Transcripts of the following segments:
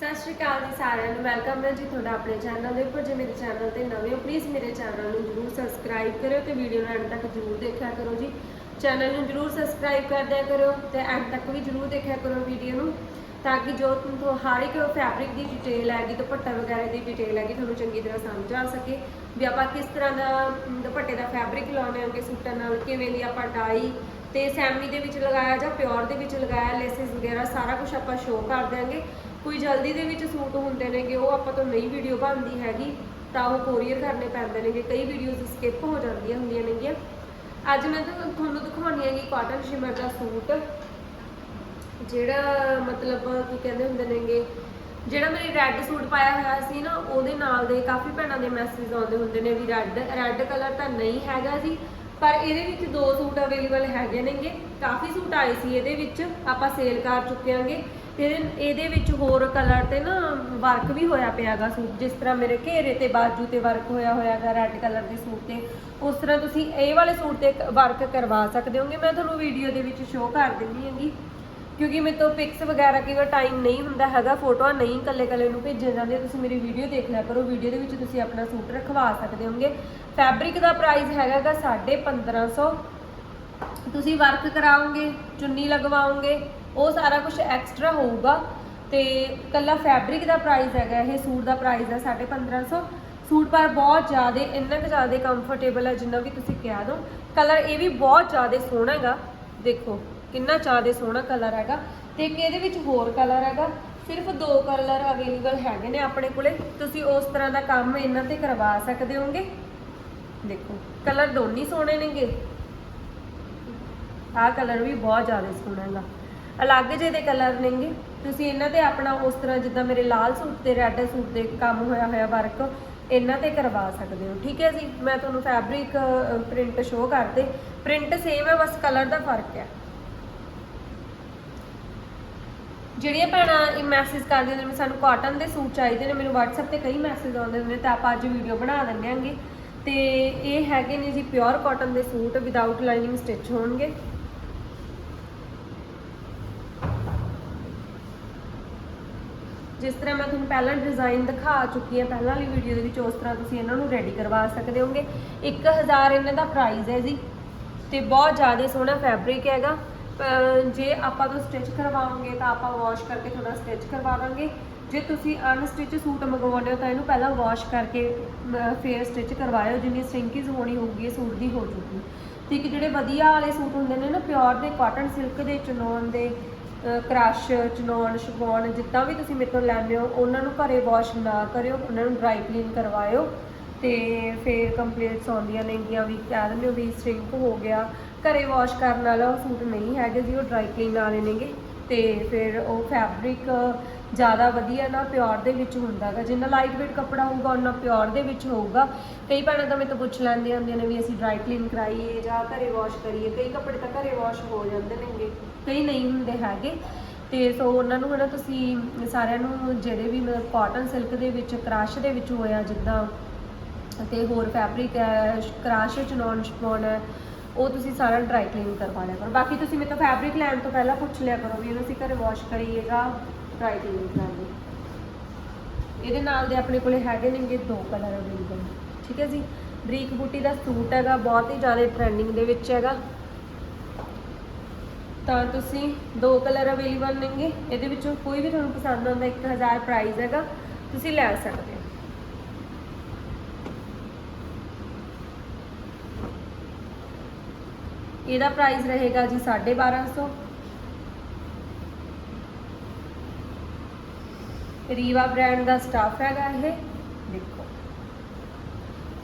ਸਤਿ ਸ਼੍ਰੀ ਅਕਾਲ ਜੀ ਸਾਰਿਆਂ ਨੂੰ ਵੈਲਕਮ ਹੈ ਜੀ ਤੁਹਾਡਾ ਆਪਣੇ ਚੈਨਲ ਦੇ ਉੱਪਰ। ਜੇ ਮੇਰੇ ਚੈਨਲ ਤੇ ਨਵੇਂ ਹੋ ਪਲੀਜ਼ ਮੇਰੇ ਚੈਨਲ ਨੂੰ ਜਰੂਰ ਸਬਸਕ੍ਰਾਈਬ ਕਰਿਓ ਤੇ ਵੀਡੀਓ ਨੂੰ ਐਂਡ ਤੱਕ ਜਰੂਰ ਦੇਖਿਆ ਕਰੋ ਜੀ। ਚੈਨਲ ਨੂੰ ਜਰੂਰ ਸਬਸਕ੍ਰਾਈਬ ਕਰ ਦਿਆ ਕਰੋ ਤੇ ਐਂਡ ਤੱਕ ਵੀ ਜਰੂਰ ਦੇਖਿਆ ਕਰੋ ਵੀਡੀਓ ਨੂੰ, ਤਾਂ ਕਿ ਜੋ ਤੁਹਾਨੂੰ ਹਰ ਇੱਕ ਫੈਬਰਿਕ ਦੀ ਡਿਟੇਲ ਹੈਗੀ, ਦੁਪੱਟਾ ਵਗੈਰਾ ਦੀ ਡਿਟੇਲ ਹੈਗੀ, ਤੁਹਾਨੂੰ ਚੰਗੀ ਤਰ੍ਹਾਂ ਸਮਝ ਆ ਸਕੇ। ਵੀ ਆਪਾਂ ਕਿਸ ਤਰ੍ਹਾਂ ਦਾ ਦੁਪੱਟੇ ਦਾ ਫੈਬਰਿਕ ਲਾਉਣੇ ਹੋਗੇ, ਸੂਟਾਂ ਨਾਲ, ਕਿਵੇਂ ਦੀ ਆਪਾਂ ਟਾਈ ਤੇ ਸੈਮੀ ਦੇ ਵਿੱਚ ਲਗਾਇਆ ਜਾਂ ਪਿਓਰ ਦੇ ਵਿੱਚ ਲਗਾਇਆ ਲੇਸਿਸ ਵਗੈਰਾ, ਸਾਰਾ ਕੁਝ ਆਪਾਂ ਸ਼ੋਅ ਕਰ ਦਿਆਂਗੇ। ਕੋਈ ਜਲਦੀ ਦੇ ਵਿੱਚ ਸੂਟ ਹੁੰਦੇ ਨੇਗੇ, ਉਹ ਆਪਾਂ ਤੋਂ ਨਹੀਂ ਵੀਡੀਓ ਬਣਦੀ ਹੈਗੀ, ਤਾਂ ਉਹ ਕੋਰੀਅਰ ਕਰਨੇ ਪੈਂਦੇ ਨੇਗੇ। ਕਈ ਵੀਡੀਓਜ਼ ਸਕਿਪ ਹੋ ਜਾਂਦੀਆਂ ਹੁੰਦੀਆਂ ਨੇਗੀਆਂ। ਅੱਜ ਮੈਂ ਤੁਹਾਨੂੰ ਤੁਹਾਨੂੰ ਦਿਖਾਉਣੀ ਹੈਗੀ ਕਾਟਨ ਸ਼ਿਮਰ ਦਾ ਸੂਟ, ਜਿਹੜਾ ਮਤਲਬ ਕੀ ਕਹਿੰਦੇ ਹੁੰਦੇ ਨੇਗੇ, ਜਿਹੜਾ ਮੇਰੇ ਰੈੱਡ ਸੂਟ ਪਾਇਆ ਹੋਇਆ ਸੀ ਨਾ, ਉਹਦੇ ਨਾਲ ਦੇ ਕਾਫੀ ਭੈਣਾਂ ਦੇ ਮੈਸੇਜ ਆਉਂਦੇ ਹੁੰਦੇ ਨੇ ਵੀ ਰੈੱਡ ਰੈੱਡ ਕਲਰ ਤਾਂ ਨਹੀਂ ਹੈਗਾ ਜੀ, ਪਰ ਇਹਦੇ ਵਿੱਚ ਦੋ ਸੂਟ ਅਵੇਲੇਬਲ ਹੈਗੇ ਨੇਗੇ। ਕਾਫੀ ਸੂਟ ਆਏ ਸੀ ਇਹਦੇ ਵਿੱਚ, ਆਪਾਂ ਸੇਲ ਕਰ ਚੁੱਕਿਆਂਗੇ ਤੇ ਇਹਦੇ- ਇਹਦੇ ਵਿੱਚ ਹੋਰ ਕਲਰ ਤੇ ਨਾ ਵਰਕ ਵੀ ਹੋਇਆ ਪਿਆਗਾ ਸੂਟ। ਜਿਸ ਤਰ੍ਹਾਂ ਮੇਰੇ ਘੇਰੇ ਤੇ ਬਾਜੂ ਤੇ ਵਰਕ ਹੋਇਆ ਹੋਇਆਗਾ ਰੈੱਡ ਕਲਰ ਦੇ ਸੂਟ ਤੇ। ਉਸ ਤਰ੍ਹਾਂ ਤੁਸੀਂ ਇਹ ਵਾਲੇ ਸੂਟ ਤੇ ਵਰਕ ਕਰਵਾ ਸਕਦੇ ਹੋਗੇ। ਮੈਂ ਤੁਹਾਨੂੰ ਵੀਡੀਓ ਦੇ ਵਿੱਚ ਸ਼ੋਅ ਕਰ ਦਿੰਦੀ ਹੈਗੀ। ਕਿਉਂਕਿ ਮੇਰੇ ਤੋਂ ਪਿਕਸ ਵਗੈਰਾ ਕਿਵੇਂ ਟਾਈਮ ਨਹੀਂ ਹੁੰਦਾ ਹੈਗਾ, ਫੋਟੋਆਂ ਨਹੀਂ ਕੱਲੇ ਕੱਲੇ ਨੂੰ ਭੇਜੀਆਂ ਜਾਂਦੀਆਂ। ਤੁਸੀਂ ਮੇਰੀ ਵੀਡੀਓ ਦੇਖ ਲਿਆ ਕਰੋ। ਵੀਡੀਓ ਦੇ ਵਿੱਚ ਤੁਸੀਂ ਆਪਣਾ ਸੂਟ ਰਖਵਾ ਸਕਦੇ ਹੋਗੇ। ਫੈਬਰਿਕ ਦਾ ਪ੍ਰਾਈਸ ਹੈਗਾਗਾ 1550 ਤੁਸੀਂ ਵਰਕ ਕਰਾਓਗੇ, ਚੁੰਨੀ ਲਗਵਾਓਗੇ। ਉਹ ਸਾਰਾ ਕੁਝ ਐਕਸਟਰਾ ਹੋਊਗਾ ਤੇ ਕੱਲਾ ਫੈਬਰਿਕ ਦਾ ਪ੍ਰਾਈਸ ਹੈਗਾ, ਇਹ ਸੂਟ ਦਾ ਪ੍ਰਾਈਸ ਹੈ 1550 ਸੂਟ ਪਰ ਬਹੁਤ ਜ਼ਿਆਦਾ, ਇੰਨਾ ਕੁ ਜ਼ਿਆਦਾ ਕੰਫਰਟੇਬਲ ਹੈ ਜਿੰਨਾ ਵੀ ਤੁਸੀਂ ਕਹਿ ਦੋ। ਕਲਰ ਇਹ ਵੀ ਬਹੁਤ ਜ਼ਿਆਦਾ ਸੋਹਣਾ ਹੈਗਾ। ਦੇਖੋ, ਕਿੰਨਾ ਜ਼ਿਆਦਾ ਸੋਹਣਾ ਕਲਰ ਹੈਗਾ। ਤੇ ਇੱਕ ਇਹਦੇ ਵਿੱਚ ਹੋਰ ਕਲਰ ਹੈਗਾ। ਸਿਰਫ ਦੋ ਕਲਰ ਅਵੇਲੇਬਲ ਹੈਗੇ ਨੇ ਆਪਣੇ ਕੋਲੇ। ਤੁਸੀਂ ਉਸ ਤਰ੍ਹਾਂ ਦਾ ਕੰਮ ਇਹਨਾਂ ਤੇ ਕਰਵਾ ਸਕਦੇ ਹੋਗੇ। ਦੇਖੋ ਕਲਰ ਦੋਨੀ ਸੋਹਣੇ ਨੇਗੇ। ਆਹ ਕਲਰ ਵੀ ਬਹੁਤ ਜ਼ਿਆਦਾ ਸੋਹਣਾ ਹੈਗਾ। ਅਲੱਗ ਜਿਹੇ ਦੇ ਕਲਰ ਨੇਗੇ। ਤੁਸੀਂ ਇਹਨਾਂ ਤੇ ਆਪਣਾ ਉਸ ਤਰ੍ਹਾਂ ਜਿੱਦਾਂ ਮੇਰੇ ਲਾਲ ਸੂਟ ਤੇ ਰੈੱਡ ਸੂਟ ਦੇ ਕੰਮ ਹੋਇਆ ਹੋਇਆ ਵਰਕ ਇਹਨਾਂ ਤੇ ਕਰਵਾ ਸਕਦੇ ਹੋ। ਠੀਕ ਹੈ ਜੀ? ਮੈਂ ਤੁਹਾਨੂੰ ਫੈਬਰਿਕ ਪ੍ਰਿੰਟ ਸ਼ੋਅ ਕਰਦੇ। ਪ੍ਰਿੰਟ ਸੇਮ ਹੈ, ਬਸ ਕਲਰ ਦਾ ਫ਼ਰਕ ਹੈ। ਜਿਹੜੀਆਂ ਭੈਣਾਂ ਇਹ ਮੈਸੇਜ ਕਰਦੀਆਂ ਨੇ ਸਾਨੂੰ ਕਾਟਨ ਦੇ ਸੂਟ ਚਾਹੀਦੇ ਨੇ, ਮੈਨੂੰ WhatsApp ਤੇ ਕਈ ਮੈਸੇਜ ਆਉਂਦੇ ਨੇ, ਤਾਂ ਆਪਾਂ ਅੱਜ ਵੀਡੀਓ ਬਣਾ ਦਿੰਦੇ ਆਂਗੇ ਤੇ ਇਹ ਹੈਗੇ ਨੇ ਜੀ ਪਿਓਰ ਕਾਟਨ ਦੇ ਸੂਟ ਵਿਦਆਊਟ ਲਾਈਨਿੰਗ ਸਟਿਚ ਹੋਣਗੇ। ਜਿਸ ਤਰ੍ਹਾਂ ਮੈਂ ਤੁਹਾਨੂੰ ਪਹਿਲਾਂ ਡਿਜ਼ਾਈਨ ਦਿਖਾ ਚੁੱਕੀ ਹਾਂ, ਪਹਿਲਾਂ ਵਾਲੀ ਵੀਡੀਓ ਦੇ ਵਿੱਚ ਉਸ ਤਰ੍ਹਾਂ ਤੁਸੀਂ ਇਹਨਾਂ ਨੂੰ ਰੈਡੀ ਕਰਵਾ ਸਕਦੇ ਹੋਗੇ 1000 ਇਹਨਾਂ ਦਾ ਪ੍ਰਾਈਸ ਹੈ ਜੀ ਤੇ ਬਹੁਤ ਜ਼ਿਆਦਾ ਸੋਹਣਾ ਫੈਬਰਿਕ ਹੈਗਾ। ਜੇ ਆਪਾਂ ਤੋਂ ਸਟਿਚ ਕਰਵਾਉਂਗੇ ਤਾਂ ਆਪਾਂ ਵਾਸ਼ ਕਰਕੇ ਥੋੜਾ ਸਟਿਚ ਕਰਵਾ ਦਾਂਗੇ। ਜੇ ਤੁਸੀਂ ਅਨਸਟਿਚ ਸੂਟ ਮੰਗਵਾਉਂਦੇ ਹੋ ਤਾਂ ਇਹਨੂੰ ਪਹਿਲਾਂ ਵਾਸ਼ ਕਰਕੇ, ਅਹ ਫੇਰ ਸਟਿਚ ਕਰਵਾਇਓ। ਜਿੰਨੀ ਸਿੰਕਿੰਗ ਹੋਣੀ ਹੋਊਗੀ ਸੂਟ ਦੀ ਹੋ ਜੂਗੀ। ਤੇ ਇੱਕ ਜਿਹੜੇ ਵਧੀਆ ਵਾਲੇ ਸੂਟ ਹੁੰਦੇ ਨੇ ਨਾ ਪਿਓਰ ਦੇ ਕਾਟਨ ਸਿਲਕ ਦੇ ਚਨੋਨ ਦੇ ਕ੍ਰਸ਼ ਚਨੋਨ ਸ਼ਿਫੋਨ ਜਿੱਦਾਂ ਵੀ ਤੁਸੀਂ ਮੇਰੇ ਤੋਂ ਲੈਂਦੇ ਹੋ, ਉਹਨਾਂ ਨੂੰ ਘਰੇ ਵਾਸ਼ ਨਾ ਕਰਿਓ, ਉਹਨਾਂ ਨੂੰ ਡਰਾਈ ਕਲੀਨ ਕਰਵਾਇਓ ਤੇ ਫਿਰ ਕੰਪਲੇਂਟਸ ਆਉਂਦੀਆਂ ਨੇਗੀਆਂ ਵੀ ਕਹਿ ਦਿੰਦੇ ਹੋ ਵੀ ਸਿੰਕ ਹੋ ਗਿਆ। ਘਰੇ ਵਾਸ਼ ਕਰਨ ਵਾਲਾ ਉਹ ਸੂਟ ਨਹੀਂ ਹੈਗੇ ਜੀ, ਉਹ ਡਰਾਈ ਕਲੀਨ ਵਾਲੇ ਨੇਗੇ। ਤੇ ਫਿਰ ਉਹ ਫੈਬਰਿਕ ਜ਼ਿਆਦਾ ਵਧੀਆ ਨਾ ਪਿਓਰ ਦੇ ਵਿੱਚ ਹੁੰਦਾਗਾ ਜਿੰਨਾ ਲਾਈਟ weight ਕੱਪੜਾ ਹੋਊਗਾ ਉਹਨਾਂ ਪਿਓਰ ਦੇ ਵਿੱਚ ਹੋਊਗਾ। ਕਈ ਭੈਣਾਂ ਤਾਂ ਮੇਰੇ ਤੋਂ ਪੁੱਛ ਲੈਂਦੀਆਂ ਹੁੰਦੀਆਂ ਨੇ ਵੀ ਅਸੀਂ ਡਰਾਈ ਕਲੀਨ ਕਰਾਈਏ ਜਾਂ ਘਰੇ ਵਾਸ਼ ਕਰੀਏ। ਕਈ ਕੱਪੜੇ ਤਾਂ ਘਰੇ ਵਾਸ਼ ਹੋ ਜਾਂਦੇ ਨੇਗੇ। ਕਈ ਨਹੀਂ ਹੁੰਦੇ ਹੈਗੇ। ਤੇ ਸੋ ਉਹਨਾਂ ਨੂੰ ਹਨਾ ਤੁਸੀਂ ਸਾਰਿਆਂ ਨੂੰ ਜਿਹੜੇ ਵੀ ਮਤਲਬ ਕਾਟਨ ਸਿਲਕ ਦੇ ਵਿੱਚ, ਕਰਾਸ਼ ਦੇ ਵਿੱਚ ਹੋਇਆ ਜਿੱਦਾਂ, ਤੇ ਹੋਰ ਫੈਬਰਿਕ ਹੈ, ਕ੍ਰਸ਼ ਚਨੌਨ ਸ਼ਪੌਨ ਹੈ। ਉਹ ਤੁਸੀਂ ਸਾਰਾ ਡਰਾਈ ਕਲੀਨ ਕਰਵਾ ਲਿਆ ਕਰੋ। ਬਾਕੀ ਤੁਸੀਂ ਮੇਰੇ ਤੋਂ ਫੈਬਰਿਕ ਲੈਣ ਤੋਂ ਪਹਿਲਾਂ ਪੁੱਛ ਲਿਆ ਕਰੋ ਵੀ ਇਹਨੂੰ ਅਸੀਂ ਘਰੇ ਵਾਸ਼ ਕਰੀਏਗਾ ਡਰਾਈ ਕਲੀਨ ਕਰਾਈਏ ਇਹਦੇ ਨਾਲ ਦੇ ਆਪਣੇ ਕੋਲੇ ਹੈਗੇ ਨੇਗੇ ਦੋ ਕਲਰ ਅਵੇਲੇਬਲ ਠੀਕ ਹੈ ਜੀ? ਬਰੀਕ ਬੂਟੀ ਦਾ ਸੂਟ ਹੈਗਾ, ਬਹੁਤ ਹੀ ਜ਼ਿਆਦਾ ਟ੍ਰੈਂਡਿੰਗ ਦੇ ਵਿੱਚ ਹੈਗਾ। ਤਾਂ ਤੁਸੀਂ ਦੋ ਕਲਰ ਅਵੇਲੇਬਲ ਨੇਗੇ, ਇਹਦੇ ਵਿੱਚੋਂ ਕੋਈ ਵੀ ਤੁਹਾਨੂੰ ਪਸੰਦ ਆਉਂਦਾ 1000 ਪ੍ਰਾਈਸ ਹੈਗਾ, ਤੁਸੀਂ ਲੈ ਸਕਦੇ ਹੋ। ਇਹਦਾ ਪ੍ਰਾਈਸ ਰਹੇਗਾ ਜੀ 1250 ਰੀਵਾ ਬ੍ਰਾਂਡ ਦਾ ਸਟਾਫ ਹੈਗਾ ਇਹ। ਦੇਖੋ।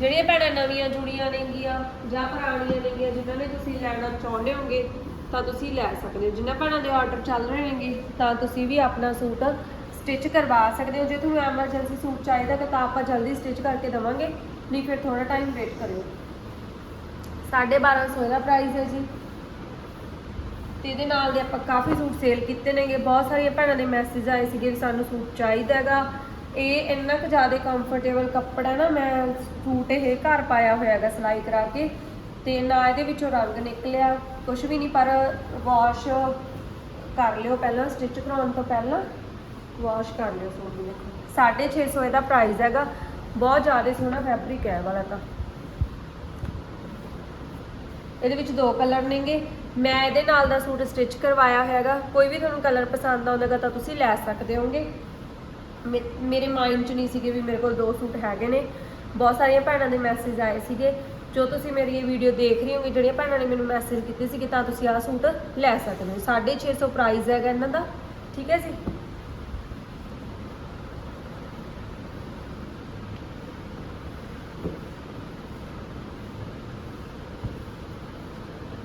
ਜਿਹੜੀਆਂ ਭੈਣਾਂ ਨਵੀਆਂ ਜੁੜੀਆਂ ਨੇਗੀਆਂ ਜਾਂ ਪੁਰਾਣੀਆਂ ਨੇਗੀਆਂ, ਜਿਨ੍ਹਾਂ ਨੇ ਤੁਸੀਂ ਲੈਣਾ ਚਾਹੁੰਦੇ ਹੋਗੇ ਤਾਂ ਤੁਸੀਂ ਲੈ ਸਕਦੇ ਹੋ। ਜਿਨ੍ਹਾਂ ਭੈਣਾਂ ਦੇ ਆਰਡਰ ਚੱਲ ਰਹੇ ਨੇਗੇ, ਤਾਂ ਤੁਸੀਂ ਵੀ ਆਪਣਾ ਸੂਟ ਸਟਿਚ ਕਰਵਾ ਸਕਦੇ ਹੋ। ਜੇ ਤੁਹਾਨੂੰ ਐਮਰਜੈਂਸੀ ਸੂਟ ਚਾਹੀਦਾ ਤਾਂ ਆਪਾਂ ਜਲਦੀ ਸਟਿਚ ਕਰਕੇ ਦਵਾਂਗੇ, ਨਹੀਂ ਫਿਰ ਥੋੜਾ ਟਾਈਮ ਵੇਟ ਕਰਿਓ। 1250 ਇਹਦਾ ਪ੍ਰਾਈਸ ਹੈ ਜੀ। ਤੇ ਇਹਦੇ ਨਾਲ ਦੇ ਆਪਾਂ ਕਾਫੀ ਸੂਟ ਸੇਲ ਕੀਤੇ ਨੇਗੇ। ਬਹੁਤ ਸਾਰੀਆਂ ਭੈਣਾਂ ਦੇ ਮੈਸੇਜ ਆਏ ਸੀਗੇ ਵੀ ਸਾਨੂੰ ਸੂਟ ਚਾਹੀਦਾ ਹੈਗਾ। ਇਹ ਇੰਨਾ ਕੁ ਜ਼ਿਆਦਾ ਕੰਫਰਟੇਬਲ ਕੱਪੜਾ ਨਾ ਮੈਂ ਸੂਟ ਇਹ ਘਰ ਪਾਇਆ ਹੋਇਆ ਹੈਗਾ ਸਿਲਾਈ ਕਰਾ ਕੇ। ਤੇ ਨਾ ਇਹਦੇ ਵਿੱਚੋਂ ਰੰਗ ਨਿਕਲਿਆ। ਕੁਝ ਵੀ ਨਹੀਂ, ਪਰ ਵਾਸ਼ ਕਰ ਲਿਓ ਪਹਿਲਾਂ ਸਟਿਚ ਕਰਾਉਣ ਤੋਂ ਪਹਿਲਾਂ ਵਾਸ਼ ਕਰ ਲਿਓ ਸੂਟ ਨੂੰ ਦੇਖੋ। 650 ਇਹਦਾ ਪ੍ਰਾਈਸ ਹੈਗਾ। ਬਹੁਤ ਜ਼ਿਆਦਾ ਸੋਹਣਾ ਫੈਬਰਿਕ ਹੈ ਵਾਲਾ ਤਾਂ। ਇਹਦੇ ਵਿੱਚ ਦੋ ਕਲਰ ਨੇਗੇ। ਮੈਂ ਇਹਦੇ ਨਾਲ ਦਾ ਸੂਟ ਸਟਿਚ ਕਰਵਾਇਆ ਹੈਗਾ। ਕੋਈ ਵੀ ਤੁਹਾਨੂੰ ਕਲਰ ਪਸੰਦ ਆਉਂਦਾਗਾ ਤਾਂ ਤੁਸੀਂ ਲੈ ਸਕਦੇ ਹੋਗੇ। ਮੇ- ਮੇਰੇ ਮਾਈਂਡ 'ਚ ਨਹੀਂ ਸੀਗੇ ਵੀ ਮੇਰੇ ਕੋਲ ਦੋ ਸੂਟ ਹੈਗੇ ਨੇ। ਬਹੁਤ ਸਾਰੀਆਂ ਭੈਣਾਂ ਦੇ ਮੈਸੇਜ ਆਏ ਸੀਗੇ। ਜੋ ਤੁਸੀਂ ਮੇਰੀ ਇਹ ਵੀਡੀਓ ਦੇਖ ਰਹੇ ਹੋਗੇ, ਜਿਹੜੀਆਂ ਭੈਣਾਂ ਨੇ ਮੈਨੂੰ ਮੈਸੇਜ ਕੀਤੇ ਸੀਗੇ, ਤਾਂ ਤੁਸੀਂ ਆਹ ਸੂਟ ਲੈ ਸਕਦੇ ਹੋ। 650 ਪ੍ਰਾਈਸ ਹੈਗਾ ਇਹਨਾਂ ਦਾ। ਠੀਕ ਹੈ ਜੀ?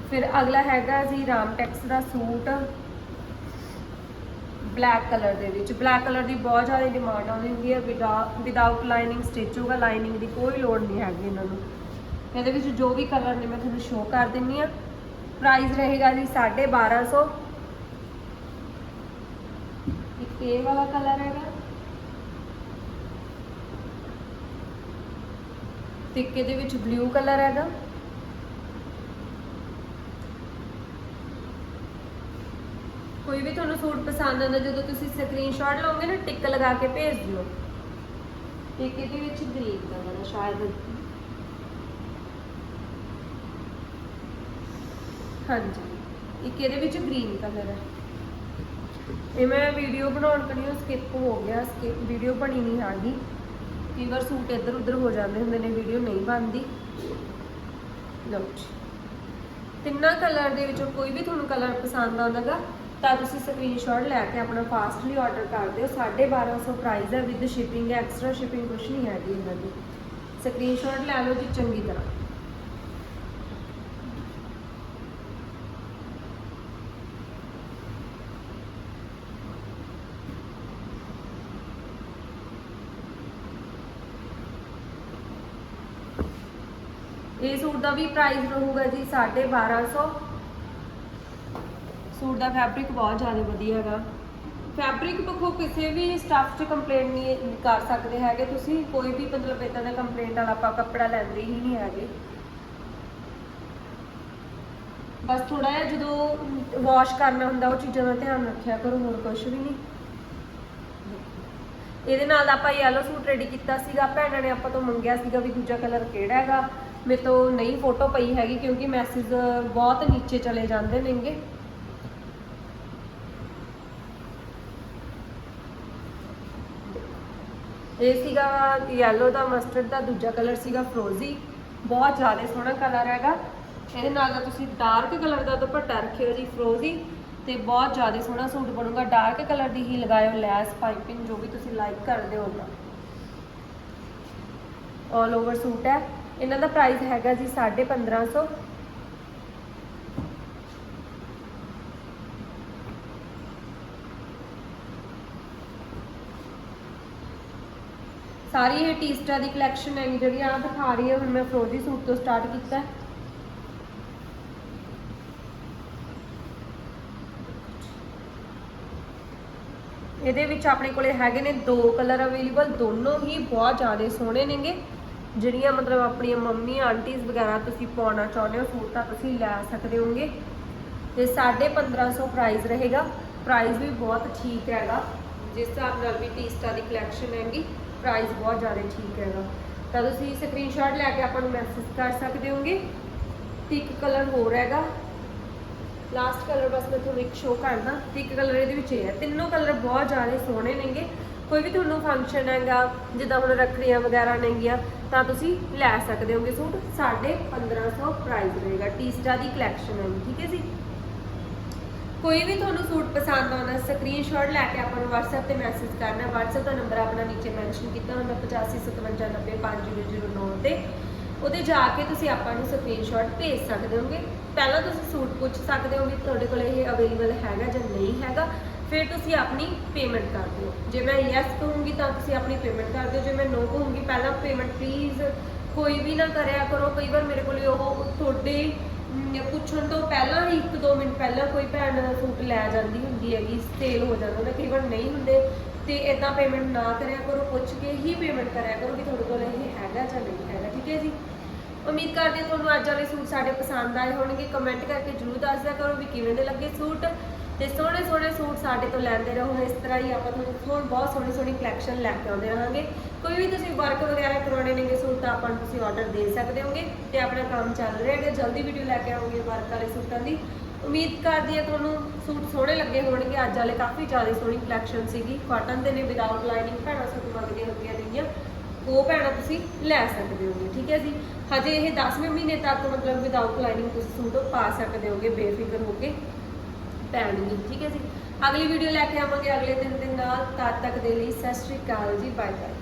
ਫਿਰ ਅਗਲਾ ਹੈਗਾ ਜੀ ਰਾਮਟੈਕਸ ਦਾ ਸੂਟ। ਬਲੈਕ ਕਲਰ ਦੇ ਵਿੱਚ। ਬਲੈਕ ਕਲਰ ਦੀ ਬਹੁਤ ਜ਼ਿਆਦਾ ਡਿਮਾਂਡ ਆਉਂਦੀ ਹੁੰਦੀ ਹੈ। ਵਿਦਆਊਟ ਲਾਈਨਿੰਗ ਸਟਿਚ ਹੋਗਾ ਲਾਈਨਿੰਗ ਦੀ ਕੋਈ ਲੋੜ ਨਹੀਂ ਹੈਗੀ ਇਹਨਾਂ ਨੂੰ। ਇਹਦੇ ਵਿੱਚ ਜੋ ਵੀ ਕਲਰ ਨੇ, ਮੈਂ ਤੁਹਾਨੂੰ ਸ਼ੋਅ ਕਰ ਦਿੰਨੀ ਆ। ਪ੍ਰਾਈਸ ਰਹੇਗਾ ਜੀ 1250 ਇੱਕ ਇਹ ਵਾਲਾ ਕਲਰ ਹੈਗਾ। ਤੇ ਇੱਕ ਇਹਦੇ ਵਿੱਚ ਬਲੂ ਕਲਰ ਹੈਗਾ। ਕੋਈ ਵੀ ਤੁਹਾਨੂੰ ਸੂਟ ਪਸੰਦ ਆਉਂਦਾ, ਜਦੋਂ ਤੁਸੀਂ ਸਕਰੀਨਸ਼ਾਟ ਲਓਗੇ ਨਾ, ਟਿਕ ਲਗਾ ਕੇ ਭੇਜ ਦਿਓ। ਇੱਕ ਇਹਦੇ ਵਿੱਚ ਗ੍ਰੀਨ ਕਲਰ ਹੈ ਸ਼ਾਇਦ। ਹਾਂਜੀ, ਇੱਕ ਇਹਦੇ ਵਿੱਚ ਗ੍ਰੀਨ ਕਲਰ ਹੈ। ਇਹ ਮੈਂ ਵੀਡੀਓ ਬਣਾਉਣ ਕਣੀਓ ਸਕਿਪ ਹੋ ਗਿਆ ਸਕਿਪ ਵੀਡੀਓ ਬਣੀ ਨਹੀਂ ਹੈਗੀ। ਕਈ ਵਾਰ ਸੂਟ ਇੱਧਰ ਉੱਧਰ ਹੋ ਜਾਂਦੇ ਹੁੰਦੇ ਨੇ ਵੀਡੀਓ ਨਹੀਂ ਬਣਦੀ। ਲਓ ਜੀ। ਤਿੰਨਾਂ ਕਲਰ ਦੇ ਵਿੱਚੋਂ ਕੋਈ ਵੀ ਤੁਹਾਨੂੰ ਕਲਰ ਪਸੰਦ ਆਉਂਦਾਗਾ ਤਾਂ ਤੁਸੀਂ ਸਕਰੀਨਸ਼ਾਟ ਲੈ ਕੇ ਆਪਣਾ ਫਾਸਟਲੀ ਆਰਡਰ ਕਰ ਦਿਓ। 1250 ਪ੍ਰਾਈਸ ਹੈ ਵਿਦ ਸ਼ਿਪਿੰਗ ਐਕਸਟਰਾ ਸ਼ਿਪਿੰਗ ਕੁਝ ਨਹੀਂ ਹੈਗੀ ਇਹਨਾਂ ਦੀ। ਸਕਰੀਨਸ਼ਾਟ ਲੈ ਲਓ ਜੀ ਚੰਗੀ ਤਰ੍ਹਾਂ। ਇਹ ਸੂਟ ਦਾ ਵੀ ਪ੍ਰਾਈਸ ਰਹੂਗਾ ਜੀ 1250 ਸੂਟ ਦਾ ਫੈਬਰਿਕ ਬਹੁਤ ਜ਼ਿਆਦਾ ਵਧੀਆ ਹੈਗਾ। ਫੈਬਰਿਕ ਪੱਖੋਂ ਕਿਸੇ ਵੀ ਸਟਾਫ 'ਚ ਕੰਪਲੇਂਟ ਨਹੀਂ ਕਰ ਸਕਦੇ ਹੈਗੇ। ਤੁਸੀਂ ਕੋਈ ਵੀ ਮਤਲਬ ਇਦਾਂ ਦਾ ਕੰਪਲੇਂਟ ਵਾਲਾ ਆਪਾਂ ਕੱਪੜਾ ਲੈਂਦੇ ਹੀ ਨਹੀਂ ਹੈਗੇ। ਬਸ ਥੋੜਾ ਜਿਹਾ ਜਦੋਂ ਵਾਸ਼ ਕਰਨਾ ਹੁੰਦਾ, ਉਹ ਚੀਜ਼ਾਂ ਦਾ ਧਿਆਨ ਰੱਖਿਆ ਕਰੋ, ਹੋਰ ਕੁਝ ਵੀ ਨਹੀਂ। ਇਹਦੇ ਨਾਲ ਆਪਾਂ ਯੈਲੋ ਸੂਟ ਰੈਡੀ ਕੀਤਾ ਸੀਗਾ। ਭੈਣਾਂ ਨੇ ਆਪਾਂ ਤੋਂ ਮੰਗਿਆ ਸੀਗਾ ਵੀ ਦੂਜਾ ਕਲਰ ਕਿਹੜਾ ਹੈਗਾ। ਮੇਰੇ ਤੋਂ ਨਹੀਂ ਫੋਟੋ ਪਈ ਹੈਗੀ ਕਿਉਂਕਿ ਮੈਸੇਜ ਬਹੁਤ ਨੀਚੇ ਚਲੇ ਜਾਂਦੇ ਨੇਗੇ। ਇਹ ਸੀਗਾ ਯੈਲੋ ਦਾ ਮਸਟਰਡ ਦਾ ਦੂਜਾ ਕਲਰ ਸੀਗਾ ਫਰੋਜ਼ੀ ਬਹੁਤ ਜ਼ਿਆਦਾ ਸੋਹਣਾ ਕਲਰ ਹੈਗਾ। ਇਹਦੇ ਨਾਲ ਦਾ ਤੁਸੀਂ ਡਾਰਕ ਕਲਰ ਦਾ ਦੁਪੱਟਾ ਰੱਖਿਓ ਜੀ ਫਰੋਜ਼ੀ ਤੇ ਬਹੁਤ ਜ਼ਿਆਦਾ ਸੋਹਣਾ ਸੂਟ ਬਣੂਗਾ। ਡਾਰਕ ਕਲਰ ਦੀ ਹੀ ਲਗਾਇਓ ਲੈਸ ਪਾਈਪਿੰਗ ਜੋ ਵੀ ਤੁਸੀਂ ਲਾਈਕ ਕਰਦੇ ਹੋ। ਤਾਂ ਆਲ ਓਵਰ ਸੂਟ ਹੈ। ਇਹਨਾਂ ਦਾ ਪ੍ਰਾਈਸ ਹੈਗਾ ਜੀ 1550 ਸਾਰੀ ਇਹ ਟੀਸਟਾ ਦੀ ਕਲੈਕਸ਼ਨ ਹੈ ਜਿਹੜੀ ਆ ਦਿਖਾ ਰਹੀ ਹੈ, ਹੁਣ ਮੈਂ ਫਰੋਜ਼ੀ ਸੂਟ ਤੋਂ ਸਟਾਰਟ ਕੀਤਾ ਇਹਦੇ ਵਿੱਚ ਆਪਣੇ ਕੋਲੇ ਹੈਗੇ ਨੇ ਦੋ ਕਲਰ ਅਵੇਲੇਬਲ ਦੋਨੋਂ ਹੀ ਬਹੁਤ ਜ਼ਿਆਦਾ ਸੋਹਣੇ ਨੇਗੇ। ਜਿਹੜੀਆਂ ਮਤਲਬ ਆਪਣੀਆਂ ਮੰਮੀ ਆਂਟੀਜ਼ ਵਗੈਰਾ ਤੁਸੀਂ ਪਾਉਣਾ ਚਾਹੁੰਦੇ ਹੋ, ਸੂਟ ਤਾਂ ਤੁਸੀਂ ਲੈ ਸਕਦੇ ਹੋਗੇ ਤੇ 1550 ਪ੍ਰਾਈਸ ਰਹੇਗਾ। ਪ੍ਰਾਈਸ ਵੀ ਬਹੁਤ ਠੀਕ ਹੈਗਾ। ਜਿਸ ਹਿਸਾਬ ਨਾਲ ਵੀ ਟੀਸਟਾ ਦੀ ਕਲੈਕਸ਼ਨ ਹੈਗੀ। ਪ੍ਰਾਈਸ ਬਹੁਤ ਜ਼ਿਆਦਾ ਠੀਕ ਹੈਗਾ। ਤਾਂ ਤੁਸੀਂ ਸਕਰੀਨਸ਼ਾਟ ਲੈ ਕੇ ਆਪਾਂ ਨੂੰ ਮੈਸੇਜ ਕਰ ਸਕਦੇ ਹੋਗੇ। ਤੇ ਇੱਕ ਕਲਰ ਹੋਰ ਹੈਗਾ। ਲਾਸਟ ਕਲਰ ਬਸ ਮੈਂ ਤੁਹਾਨੂੰ ਇੱਕ ਸ਼ੋਅ ਕਰਦਾ। ਤੇ ਇੱਕ ਕਲਰ ਇਹਦੇ ਵਿੱਚ ਇਹ ਹੈ। ਤਿੰਨੋਂ ਕਲਰ ਬਹੁਤ ਜ਼ਿਆਦਾ ਸੋਹਣੇ ਨੇਗੇ। ਕੋਈ ਵੀ ਤੁਹਾਨੂੰ ਫੰਕਸ਼ਨ ਹੈਗਾ, ਜਿੱਦਾਂ ਹੁਣ ਰੱਖੜੀਆਂ ਵਗੈਰਾ ਨੇਗੀਆਂ, ਤਾਂ ਤੁਸੀਂ ਲੈ ਸਕਦੇ ਹੋਗੇ ਸੂਟ। 1550 ਪ੍ਰਾਈਸ ਰਹੇਗਾ। ਟੀਸਟਾ ਦੀ ਕਲੈਕਸ਼ਨ ਹੈ ਠੀਕ ਹੈ ਜੀ? ਕੋਈ ਵੀ ਤੁਹਾਨੂੰ ਸੂਟ ਪਸੰਦ ਆਉਂਦਾ ਸਕਰੀਨਸ਼ਾਟ ਲੈ ਕੇ ਆਪਾਂ ਨੂੰ WhatsApp ਤੇ ਮੈਸੇਜ ਕਰਨਾ। WhatsApp ਦਾ ਨੰਬਰ ਆਪਣਾ ਨੀਚੇ ਮੈਂਸ਼ਨ ਕੀਤਾ ਹੁੰਦਾ 8557905009 ਤੇ। ਉਹਦੇ ਜਾ ਕੇ ਤੁਸੀਂ ਆਪਾਂ ਨੂੰ ਸਕਰੀਨਸ਼ਾਟ ਭੇਜ ਸਕਦੇ ਹੋਗੇ। ਪਹਿਲਾਂ ਤੁਸੀਂ ਸੂਟ ਪੁੱਛ ਸਕਦੇ ਹੋ ਵੀ ਤੁਹਾਡੇ ਕੋਲ ਇਹ ਅਵੇਲੇਬਲ ਹੈਗਾ ਜਾਂ ਨਹੀਂ ਹੈਗਾ। ਫਿਰ ਤੁਸੀਂ ਆਪਣੀ ਪੇਮੈਂਟ ਕਰ ਦਿਓ। ਜੇ ਮੈਂ ਯੈਸ ਕਹੂੰਗੀ ਤਾਂ ਤੁਸੀਂ ਆਪਣੀ ਪੇਮੈਂਟ ਕਰ ਦਿਓ। ਜੇ ਮੈਂ ਨੋ ਕਹੂੰਗੀ, ਪਹਿਲਾਂ ਪੇਮੈਂਟ ਪਲੀਜ਼ ਕੋਈ ਵੀ ਨਾ ਕਰਿਆ ਕਰੋ। ਕਈ ਵਾਰ ਮੇਰੇ ਕੋਲ ਉਹ ਤੁਹਾਡੇ ਪੁੱਛਣ ਤੋਂ ਪਹਿਲਾਂ ਹੀ 1-2 ਮਿੰਟ ਪਹਿਲਾਂ ਕੋਈ ਭੈਣ ਸੂਟ ਲੈ ਜਾਂਦੀ ਹੁੰਦੀ ਹੈਗੀ ਸੇਲ ਹੋ ਜਾਂਦਾ ਉਹਦਾ, ਕਈ ਨਹੀਂ ਹੁੰਦੇ। ਤੇ ਇਦਾਂ ਪੇਮੈਂਟ ਨਾ ਕਰਿਆ ਕਰੋ, ਪੁੱਛ ਕੇ ਹੀ ਪੇਮੈਂਟ ਕਰਿਆ ਕਰੋ ਕਿ ਤੁਹਾਡੇ ਕੋਲ ਇਹ ਹੈਗਾ ਜਾਂ ਨਹੀਂ ਹੈਗਾ, ਠੀਕ ਹੈ ਜੀ? ਉਮੀਦ ਕਰਦੇ ਤੁਹਾਨੂੰ ਅੱਜ ਵਾਲੇ ਸੂਟ ਸਾਡੇ ਪਸੰਦ ਆਏ ਹੋਣਗੇ। ਕਮੈਂਟ ਕਰਕੇ ਜਰੂਰ ਦੱਸਦਿਆ ਕਰੋ ਵੀ ਕਿਵੇਂ ਦੇ ਲੱਗੇ ਸੂਟ। ਤੇ ਸੋਹਣੇ ਸੋਹਣੇ ਸੂਟ ਸਾਡੇ ਤੋਂ ਲੈਂਦੇ ਰਹੋ। ਇਸ ਤਰ੍ਹਾਂ ਹੀ ਆਪਾਂ ਤੁਹਾਨੂੰ ਹੋਰ ਬਹੁਤ ਸੋਹਣੀ ਸੋਹਣੀ ਕਲੈਕਸ਼ਨ ਲੈ ਕੇ ਆਉਂਦੇ ਰਹਾਂਗੇ। ਕੋਈ ਵੀ ਤੁਸੀਂ ਵਰਕ ਵਗੈਰਾ ਕਰਾਉਣੇ ਨੇਗੇ ਸੂਟ ਤਾਂ ਆਪਾਂ ਨੂੰ ਤੁਸੀਂ ਆਰਡਰ ਦੇ ਸਕਦੇ ਹੋਗੇ ਤੇ ਆਪਣਾ ਕੰਮ ਚੱਲ ਰਿਹਾ ਹੈਗਾ। ਜਲਦੀ ਵੀਡੀਓ ਲੈ ਕੇ ਆਉਂਗੇ ਵਰਕ ਵਾਲੇ ਸੂਟਾਂ ਦੀ। ਉਮੀਦ ਕਰਦੀ ਹਾਂ ਤੁਹਾਨੂੰ ਸੂਟ ਸੋਹਣੇ ਲੱਗੇ ਹੋਣਗੇ। ਅੱਜ ਵਾਲੇ ਕਾਫੀ ਜ਼ਿਆਦਾ ਸੋਹਣੀ ਕਲੈਕਸ਼ਨ ਸੀਗੀ। ਕਾਟਨ ਦੇ ਨੇ ਵਿਦਆਊਟ ਲਾਈਨਿੰਗ ਭੈਣਾਂ ਸੂਟ ਮੰਗਦੀਆਂ ਹੁੰਦੀਆਂ ਨੇਗੀਆਂ। ਉਹ ਭੈਣਾਂ ਤੁਸੀਂ ਲੈ ਸਕਦੇ ਹੋਗੇ, ਠੀਕ ਹੈ ਜੀ? ਹਜੇ ਇਹ 10ਵੇਂ ਮਹੀਨੇ ਤੱਕ ਮਤਲਬ ਵਿਦਆਊਟ ਲਾਈਨਿੰਗ ਤੁਸੀਂ ਸੂਟ ਪਾ ਸਕਦੇ ਹੋਗੇ, ਬੇਫਿਕਰ ਹੋ ਕੇ। ਭੈਣ ਪੈਣਗੇ ਠੀਕ ਹੈ ਜੀ। ਅਗਲੀ ਵੀਡੀਓ ਲੈ ਕੇ ਆਵਾਂਗੇ। ਅਗਲੇ ਦਿਨ ਦੇ ਨਾਲ ਤਦ ਤੱਕ ਦੇ ਲਈ ਸਤਿ ਸ਼੍ਰੀ ਅਕਾਲ ਜੀ ਬਾਏ ਬਾਏ